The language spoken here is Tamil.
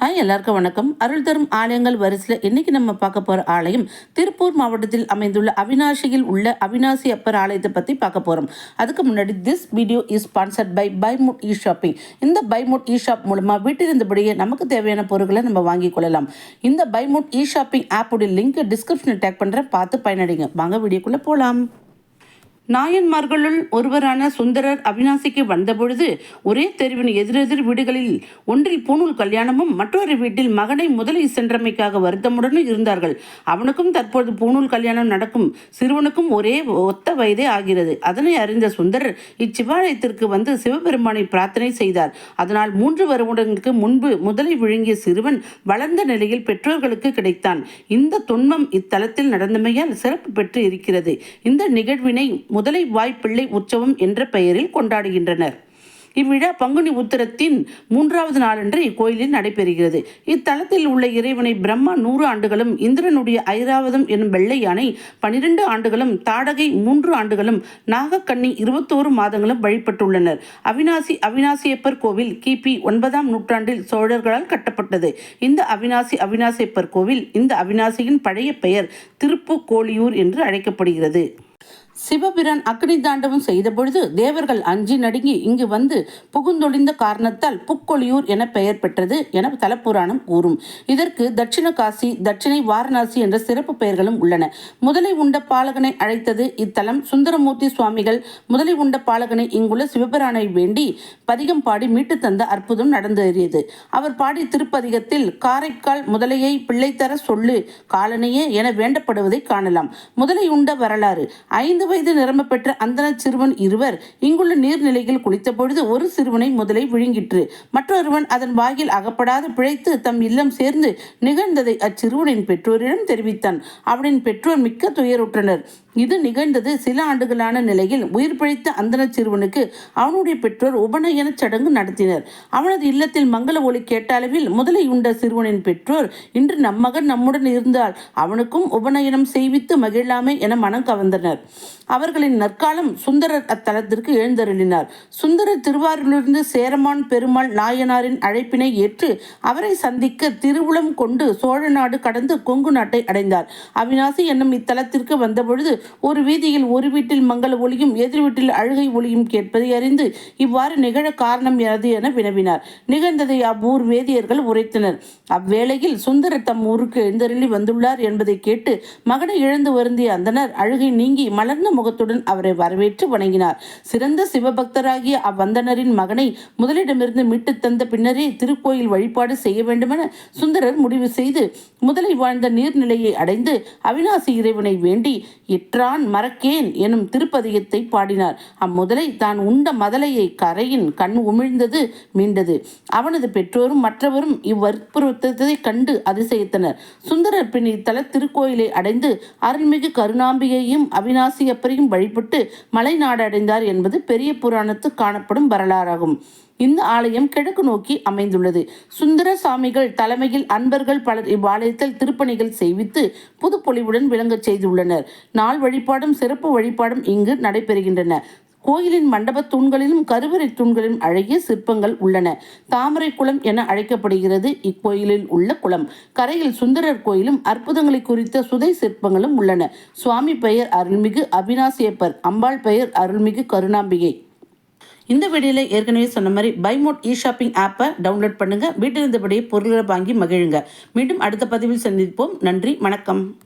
ஹாய் எல்லாருக்கும் வணக்கம். அருள் தரும் ஆலயங்கள் வரிசையில் இன்னைக்கு நம்ம பார்க்க போகிற ஆலயம் திருப்பூர் மாவட்டத்தில் அமைந்துள்ள அவினாசியில் உள்ள அவினாசி அப்பர் ஆலயத்தை பற்றி பார்க்க போகிறோம் அதுக்கு முன்னாடி this video is sponsored by பைமுட் e shopping இந்த பைமுட் இ ஷாப் மூலமாக வீட்டிலிருந்தபடியே நமக்கு தேவையான பொருட்களை நம்ம வாங்கிக் கொள்ளலாம். இந்த பைமுட் இ ஷாப்பிங் ஆப்போடைய லிங்க் டிஸ்கிரிப்ஷனில் டேக் பண்ணுறேன் பார்த்து பயனடைங்க. வாங்க வீடியோக்குள்ளே போகலாம் நாயன்மார்களுள் ஒருவரான சுந்தரர் அவிநாசிக்கு வந்தபொழுது ஒரே தெருவின் எதிரெதிர் வீடுகளில் ஒன்றில் பூணூல் கல்யாணமும் மற்றொரு வீட்டில் மகனை முதலை சென்றமைக்காக வருத்தமுடன் இருந்தார்கள். அவனுக்கும் தற்போது பூணூல் கல்யாணம் நடக்கும். சிறுவனுக்கும் ஒரே ஒத்த வயதே ஆகிறது. அதனை அறிந்த சுந்தரர் இச்சிவாலயத்திற்கு வந்து சிவபெருமானை பிரார்த்தனை செய்தார். அதனால் மூன்று வருடங்களுக்கு முன்பு முதலை விழுங்கிய சிறுவன் வளர்ந்த நிலையில் பெற்றோர்களுக்கு கிடைத்தான். இந்த துன்பம் இத்தலத்தில் நடந்தமையால் சிறப்பு பெற்று இருக்கிறது. இந்த நிகழ்வினை முதலை வாய்ப்பிள்ளை உற்சவம் என்ற பெயரில் கொண்டாடுகின்றனர். இவ்விழா பங்குனி உத்தரத்தின் மூன்றாவது நாளன்று இக்கோயிலில் நடைபெறுகிறது. இத்தலத்தில் உள்ள இறைவனை பிரம்மா நூறு ஆண்டுகளும் இந்திரனுடைய ஐராவதம் எனும் வெள்ளை யானை பனிரெண்டு ஆண்டுகளும் தாடகை மூன்று ஆண்டுகளும் நாகக்கண்ணி இருபத்தோரு மாதங்களும் வழிபட்டுள்ளனர். அவினாசி அவினாசியப்பர் கோவில் கிபி ஒன்பதாம் நூற்றாண்டில் சோழர்களால் கட்டப்பட்டது. இந்த அவினாசி அவினாசியப்பர் கோவில் இந்த அவினாசியின் பழைய பெயர் திருப்புக்கோழியூர் என்று அழைக்கப்படுகிறது. சிவபிரான் அக்னி தாண்டவம் செய்தபொழுது தேவர்கள் அஞ்சி நடுங்கி இங்கு வந்து புகுந்தொழிந்த காரணத்தால் புக்கொழியூர் என பெயர் பெற்றது என தலப்புராணம் கூறும். இதற்கு தட்சிண காசி தட்சிணை வாரணாசி என்ற சிறப்பு பெயர்களும் உள்ளன. முதலை உண்ட பாலகனை அழைத்தது இத்தலம். சுந்தரமூர்த்தி சுவாமிகள் முதலை உண்ட பாலகனை இங்குள்ள சிவபிரானை வேண்டி பதிகம் பாடி மீட்டு தந்த அற்புதம் நடந்தேறியது. அவர் பாடி திருப்பதிகத்தில் காரைக்கால் முதலையை பிள்ளைத்தர சொல்லு காலனையே என வேண்டப்படுவதை காணலாம். முதலை உண்ட வரலாறு. ஐந்து வயது நிரம்ப பெற்ற அந்தன சிறுவன் இருவர் இங்குள்ள நீர்நிலையில் குளித்த பொழுது ஒரு சிறுவனை முதலை விழுங்கிற்று. மற்றொருவன் அதன் வாயில் அகப்படாது பிழைத்து தம் இல்லம் சேர்ந்து நிகழ்ந்ததை அச்சிறுவனின் பெற்றோரிடம் தெரிவித்தான். அவனின் பெற்றோர் மிக்க துயருற்றனர். இது நிகழ்ந்தது சில ஆண்டுகளான நிலையில் உயிர் பிழைத்த அந்தன சிறுவனுக்கு அவனுடைய பெற்றோர் உபநயன சடங்கு நடத்தினர். அவனது இல்லத்தில் மங்கள ஒளி கேட்ட அளவில் முதலை உண்ட சிறுவனின் பெற்றோர் இன்று நம் மகன் நம்முடன் இருந்தால் அவனுக்கும் உபநயனம் செய்வித்து மகிழாமே என மனம் கவர்ந்தனர். அவர்களின் நற்காலம் சுந்தரர் அத்தலத்திற்கு எழுந்தருளினார். சுந்தரர் திருவாரூரிலிருந்து சேரமான் பெருமாள் நாயனாரின் அழைப்பினை ஏற்று அவரை சந்திக்க திருவுளம் கொண்டு சோழ நாடு கடந்து கொங்கு நாட்டை அடைந்தார். அவினாசி என்னும் இத்தலத்திற்கு வந்தபொழுது ஒரு வீதியில் ஒரு வீட்டில் மங்கள ஒளியும் எதிர் வீட்டில் அழுகை ஒளியும் கேட்பதை அறிந்து இவ்வாறு நிகழ காரணம் யாது என வினவினார். நிகழ்ந்ததை அவ்வூர் வேதியர்கள் உரைத்தனர். அவ்வேளையில் சுந்தரர் தம் ஊருக்கு எழுந்தருளி வந்துள்ளார் என்பதை கேட்டு மகனை இழந்து வருந்திய அந்தனர் அழுகை நீங்கி மலர்ந்த முகத்துடன் அவரை வரவேற்று வணங்கினார். சிறந்த சிவபக்தராகிய அவ்வந்தனரின் மகனை முதலிடமிருந்து மீட்டு தந்த பின்னரே திருக்கோயில் வழிபாடு செய்ய வேண்டுமென சுந்தரர் முடிவு செய்து முதலை வாழ்ந்த நீர்நிலையை அடைந்து அவினாசி இறைவனை வேண்டி இற்றான் மறக்கேன் எனும் திருப்பதியத்தை பாடினார். அம்முதலை தான் உண்ட மதலையை கரையின் கண் உமிழ்ந்தது மீண்டது. அவனது பெற்றோரும் மற்றவரும் இவ்வற்புறுத்தத்தை கண்டு அதிசயித்தனர். சுந்தரர் பின் இத்தல திருக்கோயிலை அடைந்து அருள்மிகு கருணாம்பிகையும் அவினாசியப்பரையும் வழிபட்டு மலை நாடடைந்தார் என்பது பெரிய புராணத்து காணப்படும் வரலாறாகும். இந்த ஆலயம் கிழக்கு நோக்கி அமைந்துள்ளது. சுந்தர சாமிகள் தலைமையில் அன்பர்கள் பலர் இவ்வாலயத்தில் திருப்பணிகள் செய்வித்து புதுப்பொலிவுடன் விளங்கச் செய்துள்ளனர். நாள் வழிபாடும் சிறப்பு வழிபாடும் இங்கு நடைபெறுகின்றன. கோயிலின் மண்டப தூண்களிலும் கருவறை தூண்களிலும் அழகிய சிற்பங்கள் உள்ளன. தாமரை குளம் என அழைக்கப்படுகிறது இக்கோயிலில் உள்ள குளம். கரையில் சுந்தரர் கோயிலும் அற்புதங்களை குறித்த சுதை சிற்பங்களும் உள்ளன. சுவாமி பெயர் அருள்மிகு அவினாசியப்பர் அம்பாள் பெயர் அருள்மிகு கருணாம்பிகை. இந்த வீடியோவில் ஏற்கனவே சொன்ன மாதிரி பைமோட் இ ஷாப்பிங் ஆப்பை டவுன்லோட் பண்ணுங்கள் வீட்டிலிருந்தபடியே பொருள்களை வாங்கி மகிழுங்க. மீண்டும் அடுத்த பதிவில் சந்திப்போம். நன்றி வணக்கம்.